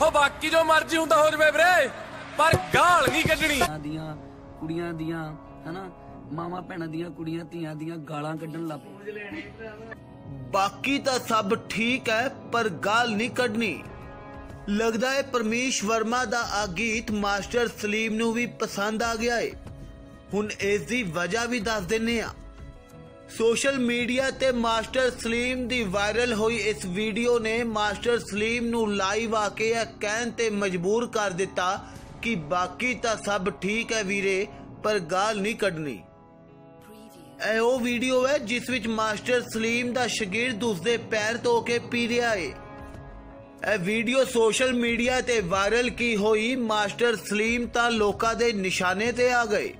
ਹੋ ਬਾਕੀ ਜੋ ਮਰਜ਼ੀ ਹੁੰਦਾ ਹੋ ਜਵੇ ਵੀਰੇ ਪਰ ਗਾਲ ਨਹੀਂ ਕੱਢਣੀ। ਦੀਆਂ ਕੁੜੀਆਂ ਦੀਆਂ ਹਨਾ? ਮਾਵਾਂ ਭੈਣਾਂ ਦੀਆਂ ਕੁੜੀਆਂ ਧੀਆਂ ਦੀਆਂ ਗਾਲਾਂ ਕੱਢਣ ਲੱਗ ਪਏ। ਬਾਕੀ ਤਾਂ ਸਭ ਠੀਕ ਹੈ ਪਰ ਗਾਲ ਨਹੀਂ ਕੱਢਣੀ। ਲੱਗਦਾ ਹੈ ਪਰਮੇਸ਼ ਵਰਮਾ ਦਾ ਆ ਗੀਤ ਮਾਸਟਰ ਸਲੀਮ ਨੂੰ ਵੀ ਪਸੰਦ ਆ ਗਿਆ ਏ। ਹੁਣ ਇਸ ਦੀ ਵਜ੍ਹਾ ਵੀ ਦੱਸ ਦਿੰਨੇ ਆ। ਸੋਸ਼ਲ ਮੀਡੀਆ ਤੇ ਮਾਸਟਰ ਸਲੀਮ ਦੀ ਵਾਇਰਲ ਹੋਈ ਇਸ ਵੀਡੀਓ ਨੇ ਮਾਸਟਰ ਸਲੀਮ ਨੂੰ ਲਾਈਵ ਆ ਕੇ ਇਹ ਕਹਿਣ ਤੇ ਮਜਬੂਰ ਕਰ ਦਿੱਤਾ ਕਿ ਬਾਕੀ ਤਾਂ ਸਭ ਠੀਕ ਹੈ ਵੀਰੇ, ਪਰ ਗਾਲ ਨਹੀਂ ਕੱਢਣੀ। ਇਹ ਉਹ ਵੀਡੀਓ ਹੈ ਜਿਸ ਵਿੱਚ ਮਾਸਟਰ ਸਲੀਮ ਦਾ ਸ਼ਾਗਿਰਦ ਉਸਦੇ ਪੈਰ ਧੋ ਕੇ ਪੀ ਰਿਹਾ ਏ। ਇਹ ਵੀਡੀਓ ਸੋਸ਼ਲ ਮੀਡੀਆ ਤੇ ਵਾਇਰਲ ਕੀ ਹੋਈ, ਮਾਸਟਰ ਸਲੀਮ ਤਾਂ ਲੋਕਾਂ ਦੇ ਨਿਸ਼ਾਨੇ ਤੇ ਆ ਗਏ।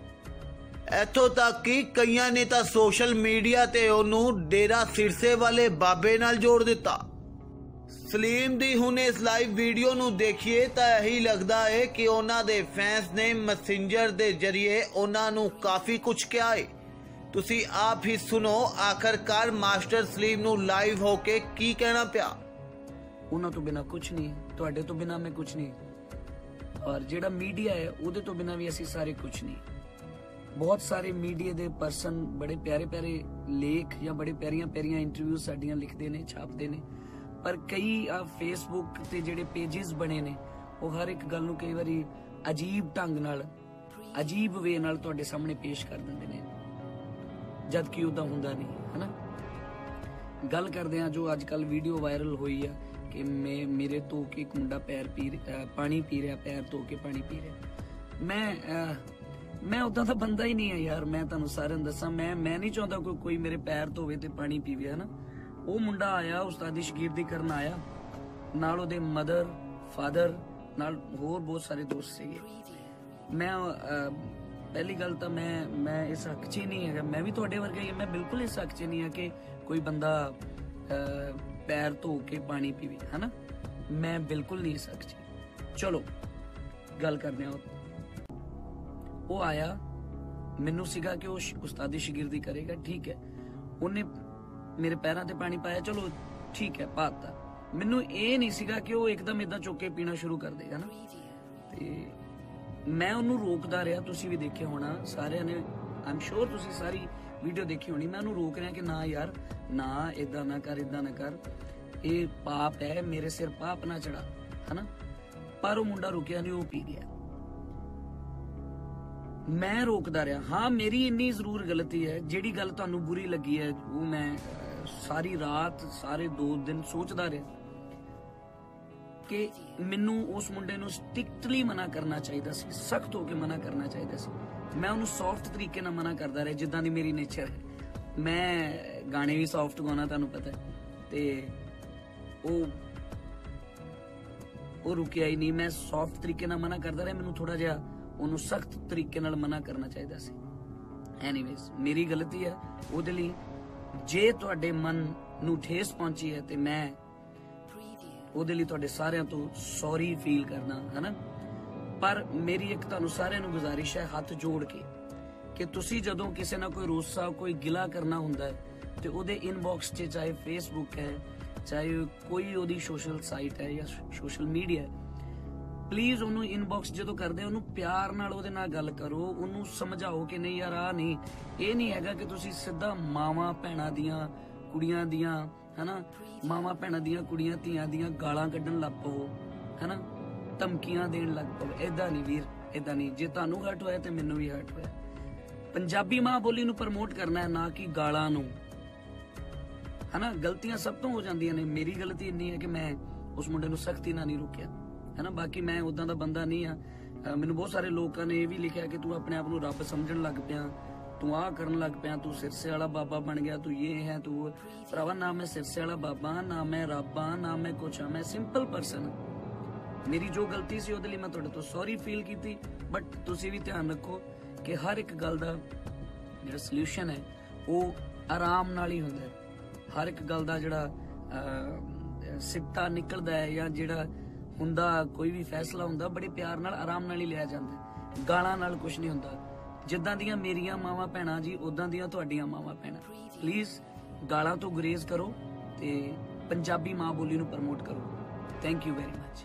ਇੱਥੋਂ ਤੱਕ ਕਿ ਕਈਆਂ ਨੇ ਤਾਂ ਸੋਸ਼ਲ ਮੀਡੀਆ ਤੇ ਉਹਨੂੰ ਡੇਰਾ ਸਿਰਸੇ ਵਾਲੇ ਬਾਬੇ ਨਾਲ ਜੋੜ ਦਿੱਤਾ। ਸਲੀਮ ਦੀ ਹੁਣ ਇਸ ਲਾਈਵ ਵੀਡੀਓ ਨੂੰ ਦੇਖੀਏ ਤਾਂ ਇਹੀ ਲੱਗਦਾ ਹੈ ਕਿ ਉਹਨਾਂ ਦੇ ਫੈਨਸ ਨੇ ਮੈਸੇਂਜਰ ਦੇ ਜ਼ਰੀਏ ਉਹਨਾਂ ਨੂੰ ਕਾਫੀ ਕੁਝ ਕਿਹਾ ਹੈ। ਤੁਸੀਂ ਆਪ ਹੀ ਸੁਣੋ ਆਖਰਕਾਰ ਮਾਸਟਰ ਸਲੀਮ ਨੂੰ ਲਾਈਵ ਹੋ ਕੇ ਕੀ ਕਹਿਣਾ ਪਿਆ। ਉਹਨਾਂ ਤੋਂ ਬਿਨਾ ਕੁਝ ਨਹੀਂ, ਤੁਹਾਡੇ ਤੋਂ ਬਿਨਾ ਮੈਂ ਕੁਝ ਨਹੀਂ। ਔਰ ਜਿਹੜਾ ਮੀਡੀਆ ਹੈ, ਉਹਦੇ ਤੋਂ ਬਿਨਾ ਵੀ ਅਸੀਂ ਸਾਰੇ ਕੁਝ ਨਹੀਂ। ਬਹੁਤ ਸਾਰੇ ਮੀਡੀਆ ਦੇ ਪਰਸਨ ਬੜੇ ਪਿਆਰੇ ਪਿਆਰੇ ਲੇਖ ਜਾਂ ਬੜੇ ਪਿਆਰੀਆਂ ਪਿਆਰੀਆਂ ਇੰਟਰਵਿਊ ਸਾਡੀਆਂ ਲਿਖਦੇ ਨੇ, ਛਾਪਦੇ ਨੇ। ਪਰ ਕਈ ਆ ਫੇਸਬੁੱਕ ਤੇ ਜਿਹੜੇ ਪੇजेस ਬਣੇ ਨੇ, ਉਹ ਹਰ ਇੱਕ ਗੱਲ ਨੂੰ ਕਈ ਵਾਰੀ ਅਜੀਬ ਢੰਗ ਨਾਲ, ਅਜੀਬ ਵੇ ਨਾਲ ਤੁਹਾਡੇ ਸਾਹਮਣੇ ਪੇਸ਼ ਕਰ ਦਿੰਦੇ ਨੇ। ਜਦ ਕਿ ਉਹਦਾ ਹੁੰਦਾ ਨਹੀਂ, ਹਨਾ? ਗੱਲ ਕਰਦੇ ਆ ਜੋ ਅੱਜ ਕੱਲ ਵੀਡੀਓ ਵਾਇਰਲ ਹੋਈ ਆ, ਕਿ ਮੈਂ, ਮੇਰੇ ਤੋਂ ਕਿ ਇੱਕ ਮੁੰਡਾ ਪੈਰ ਪੀ ਰਿ- ਪਾਣੀ ਪੀ ਰਿਹਾ, ਪੈਰ ਧੋ ਕੇ ਪਾਣੀ ਪੀ ਰਿਹਾ। ਮੈਂ ਮੈਂ ਉਦਾਂ ਦਾ ਬੰਦਾ ਹੀ ਨਹੀਂ ਆ ਯਾਰ, ਮੈਂ ਤੁਹਾਨੂੰ ਸਾਰਿਆਂ ਨੂੰ ਦੱਸਾਂ, ਮੈਂ ਮੈਂ ਨਹੀਂ ਚਾਹੁੰਦਾ ਕੋਈ ਕੋਈ ਮੇਰੇ ਪੈਰ ਧੋਵੇ ਤੇ ਪਾਣੀ ਪੀਵੇ, ਹਨਾ? ਉਹ ਮੁੰਡਾ ਆਇਆ, ਉਸਤਾਦੀ ਸ਼ਗਿਰਦੀ ਕਰਨ ਆਇਆ। ਨਾਲ ਉਹਦੇ ਮਦਰ ਫਾਦਰ ਨਾਲ ਹੋਰ ਬਹੁਤ ਸਾਰੇ ਦੋਸਤ ਸੀਗੇ। ਮੈਂ ਪਹਿਲੀ ਗੱਲ ਤਾਂ ਮੈਂ ਮੈਂ ਇਸ ਹੱਕ 'ਚ ਹੀ ਨਹੀਂ ਹੈਗਾ। ਮੈਂ ਵੀ ਤੁਹਾਡੇ ਵਰਗਾ ਹੀ ਮੈਂ ਬਿਲਕੁਲ ਇਸ ਹੱਕ 'ਚ ਨਹੀਂ ਆ ਕਿ ਕੋਈ ਬੰਦਾ ਪੈਰ ਧੋ ਕੇ ਪਾਣੀ ਪੀਵੇ, ਹਨਾ? ਮੈਂ ਬਿਲਕੁਲ ਨਹੀਂ ਇਸ ਹੱਕ 'ਚ। ਚਲੋ, ਗੱਲ ਕਰਦੇ ਹਾਂ ਉਹ ਆਇਆ, ਮੈਨੂੰ ਸੀਗਾ ਕਿ ਉਹ ਸ਼- ਉਸਤਾਦੀ ਸ਼ਾਗਿਰਦੀ ਕਰੇਗਾ, ਠੀਕ ਹੈ। ਉਹਨੇ ਮੇਰੇ ਪੈਰਾਂ ਤੇ ਪਾਣੀ ਪਾਇਆ, ਚਲੋ ਠੀਕ ਹੈ ਪਾਤਾ ਮੈਨੂੰ ਇਹ ਨਹੀਂ ਸੀਗਾ ਕਿ ਉਹ ਇੱਕਦਮ ਇਦਾਂ ਚੁੱਕ ਕੇ ਪੀਣਾ ਸ਼ੁਰੂ ਕਰ ਦੇਗਾ ਨਾ। ਤੇ ਮੈਂ ਉਹਨੂੰ ਰੋਕਦਾ ਰਿਹਾ, ਤੁਸੀਂ ਵੀ ਦੇਖਿਆ ਹੋਣਾ, ਸਾਰਿਆਂ ਨੇ ਆਮ ਸ਼ੋਰ ਤੁਸੀਂ ਸਾਰੀ ਵੀਡੀਓ ਦੇਖੀ ਹੋਣੀ, ਮੈਂ ਉਹਨੂੰ ਰੋਕ ਰਿਹਾ ਕਿ ਨਾ ਯਾਰ, ਨਾ ਇਦਾਂ ਨਾ ਕਰ ਇਦਾਂ ਨਾ ਕਰ। ਇਹ ਪਾਪ ਹੈ, ਮੇਰੇ ਸਿਰ ਪਾਪ ਨਾ ਚੜਾ ਹਨਾ? ਪਰ ਉਹ ਮੁੰਡਾ ਰੁਕਿਆ ਨਹੀਂ, ਉਹ ਪੀ ਗਿਆ। ਮੈਂ ਰੋਕਦਾ ਰਿਹਾ। ਹਾਂ, ਮੇਰੀ ਇੰਨੀ ਜ਼ਰੂਰ ਗਲਤੀ ਹੈ, ਜਿਹੜੀ ਗੱਲ ਤੁਹਾਨੂੰ ਬੁਰੀ ਲੱਗੀ ਹੈ, ਉਹ ਮੈਂ ਸਾਰੀ ਰਾਤ, ਸਾਰੇ 2 ਦਿਨ ਸੋਚਦਾ ਰਿਹਾ ਕਿ ਮੈਨੂੰ ਉਸ ਮੁੰਡੇ ਨੂੰ ਸਟ੍ਰਿਕਟਲੀ ਮਨਾ ਕਰਨਾ ਚਾਹੀਦਾ ਸੀ, ਸਖਤ ਹੋ ਕੇ ਮਨਾ ਕਰਨਾ ਚਾਹੀਦਾ ਸੀ। ਮੈਂ ਉਹਨੂੰ ਸੌਫਟ ਤਰੀਕੇ ਨਾਲ ਮਨਾ ਕਰਦਾ ਰਿਹਾ, ਜਿੱਦਾਂ ਦੀ ਮੇਰੀ ਨੇਚਰ ਹੈ। ਮੈਂ ਗਾਣੇ ਵੀ ਸੌਫਟ ਗਾਉਣਾ ਤੁਹਾਨੂੰ ਪਤਾ ਤੇ ਉਹ ਉਹ ਰੁਕਿਆ ਹੀ ਨਹੀਂ। ਮੈਂ ਸੌਫਟ ਤਰੀਕੇ ਨਾਲ ਮਨਾ ਕਰਦਾ ਰਿਹਾ, ਮੈਨੂੰ ਥੋੜਾ ਜਿਹਾ ਉਹਨੂੰ ਸਖਤ ਤਰੀਕੇ ਨਾਲ ਮਨਾ ਕਰਨਾ ਚਾਹੀਦਾ ਸੀ। ਐਨੀਵੇਜ਼ ਮੇਰੀ ਗਲਤੀ ਹੈ, ਉਹਦੇ ਲਈ ਜੇ ਤੁਹਾਡੇ ਮਨ ਨੂੰ ਠੇਸ ਪਹੁੰਚੀ ਹੈ ਤੇ ਮੈਂ ਉਹਦੇ ਲਈ ਤੁਹਾਡੇ ਸਾਰਿਆਂ ਤੋਂ ਸੌਰੀ ਫੀਲ ਕਰਨਾ ਹਨਾ? ਪਰ ਮੇਰੀ ਇੱਕ ਤੁਹਾਨੂੰ ਸਾਰਿਆਂ ਨੂੰ ਗੁਜ਼ਾਰਿਸ਼ ਹੈ, ਹੱਥ ਜੋੜ ਕੇ, ਕਿ ਤੁਸੀਂ ਜਦੋਂ ਕਿਸੇ ਨਾਲ ਕੋਈ ਰੋਸਾ, ਕੋਈ ਗਿਲਾ ਕਰਨਾ ਹੁੰਦਾ ਹੈ, ਤੇ ਉਹਦੇ ਇਨਬਾਕਸ 'ਚ ਚਾਹੇ ਫੇਸਬੁੱਕ ਹੈ, ਚਾਹੇ ਕੋਈ ਉਹਦੀ ਸੋਸ਼ਲ ਸਾਈਟ ਹੈ ਜਾਂ ਸੋਸ਼ਲ ਮੀਡੀਆ ਹੈ ਪਲੀਜ਼ ਉਹਨੂੰ ਇਨਬਾਕਸ ਜਦੋਂ ਕਰਦੇ ਹੋ, ਉਹਨੂੰ ਪਿਆਰ ਨਾਲ ਉਹਦੇ ਨਾਲ ਗੱਲ ਕਰੋ ਉਹਨੂੰ ਸਮਝਾਓ ਕਿ ਨਹੀਂ ਯਾਰ ਆ ਨਹੀਂ। ਇਹ ਨਹੀਂ ਹੈਗਾ ਕਿ ਤੁਸੀਂ ਸਿੱਧਾ ਮਾਵਾਂ ਭੈਣਾਂ ਦੀਆਂ ਕੁੜੀਆਂ ਦੀਆਂ ਹਨਾ? ਮਾਵਾਂ ਭੈਣਾਂ ਦੀਆਂ ਕੁੜੀਆਂ ਧੀਆਂ ਦੀਆਂ ਗਾਲਾਂ ਕੱਢਣ ਲੱਗ ਪਓ ਹਨਾ? ਧਮਕੀਆਂ ਦੇਣ ਲੱਗ ਪਓ ਐਦਾਂ ਨਹੀਂ ਵੀਰ ਐਦਾਂ ਨਹੀਂ। ਜੇ ਤੁਹਾਨੂੰ ਹਰਟ ਹੋਇਆ ਤੇ ਮੈਨੂੰ ਵੀ ਹਰਟ ਹੋਇਆ। ਪੰਜਾਬੀ ਮਾਂ ਬੋਲੀ ਨੂੰ ਪ੍ਰਮੋਟ ਕਰਨਾ ਹੈ ਨਾ ਕਿ ਗਾਲਾਂ ਨੂੰ। ਹਨਾ? ਗਲਤੀਆਂ ਸਭ ਤੋਂ ਹੋ ਜਾਂਦੀਆਂ ਨੇ। ਮੇਰੀ ਗਲਤੀ ਇੰਨੀ ਹੈ ਕਿ ਮੈਂ ਉਸ ਮੁੰਡੇ ਨੂੰ ਸਖਤੀ ਨਾਲ ਨਹੀਂ ਰੋਕਿਆ। ਹਨਾ ਬਾਕੀ ਮੈਂ ਉਦਾਂ ਦਾ ਬੰਦਾ ਨਹੀਂ ਆ। ਮੈਨੂੰ ਬਹੁਤ ਸਾਰੇ ਲੋਕਾਂ ਨੇ ਇਹ ਵੀ ਲਿਖਿਆ ਕਿ ਤੂੰ ਆਪਣੇ ਆਪ ਨੂੰ ਰੱਬ ਸਮਝਣ ਲੱਗ ਪਿਆ। ਤੂੰ ਆਹ ਕਰਨ ਲੱਗ ਪਿਆ, ਤੂੰ ਸਿਰਸੇ ਵਾਲਾ ਬਾਬਾ ਬਣ ਗਿਆ, ਤੂੰ ਇਹ ਹੈ, ਤੂੰ ਭਰਾਵਾ, ਨਾ ਮੈਂ ਸਿਰਸੇ ਵਾਲਾ ਬਾਬਾ ਨਾ ਮੈਂ ਰੱਬ ਨਾ ਮੈਂ ਕੁਛ ਹਾਂ, ਮੈਂ ਸਿੰਪਲ ਪਰਸਨ ਮੇਰੀ ਜੋ ਗਲਤੀ ਸੀ, ਉਹਦੇ ਲਈ ਮੈਂ ਤੁਹਾਡੇ ਤੋਂ ਸੌਰੀ ਫੀਲ ਕੀਤੀ। ਬਟ ਤੁਸੀਂ ਵੀ ਧਿਆਨ ਰੱਖੋ ਕਿ ਹਰ ਇੱਕ ਗੱਲ ਦਾ ਜਿਹੜਾ ਸੋਲੂਸ਼ਨ ਹੈ, ਉਹ ਆਰਾਮ ਨਾਲ ਹੀ ਹੁੰਦਾ ਹੈ। ਹਰ ਇੱਕ ਗੱਲ ਦਾ ਜਿਹੜਾ ਸਿੱਟਾ ਨਿਕਲਦਾ ਹੈ ਜਾਂ ਜਿਹੜਾ ਹੁੰਦਾ, ਕੋਈ ਵੀ ਫੈਸਲਾ ਹੁੰਦਾ, ਬੜੇ ਪਿਆਰ ਨਾਲ, ਆਰਾਮ ਨਾਲ ਹੀ ਲਿਆ ਜਾਂਦਾ ਗਾਲਾਂ ਨਾਲ ਕੁਝ ਨਹੀਂ ਹੁੰਦਾ। ਜਿੱਦਾਂ ਦੀਆਂ ਮੇਰੀਆਂ ਮਾਵਾਂ ਭੈਣਾਂ ਜੀ ਉਦਾਂ ਦੀਆਂ ਤੁਹਾਡੀਆਂ ਮਾਵਾਂ ਭੈਣਾਂ। ਪਲੀਜ਼ ਗਾਲਾਂ ਤੋਂ ਗੁਰੇਜ਼ ਕਰੋ ਤੇ ਪੰਜਾਬੀ ਮਾਂ ਬੋਲੀ ਨੂੰ ਪ੍ਰਮੋਟ ਕਰੋ। Thank you very much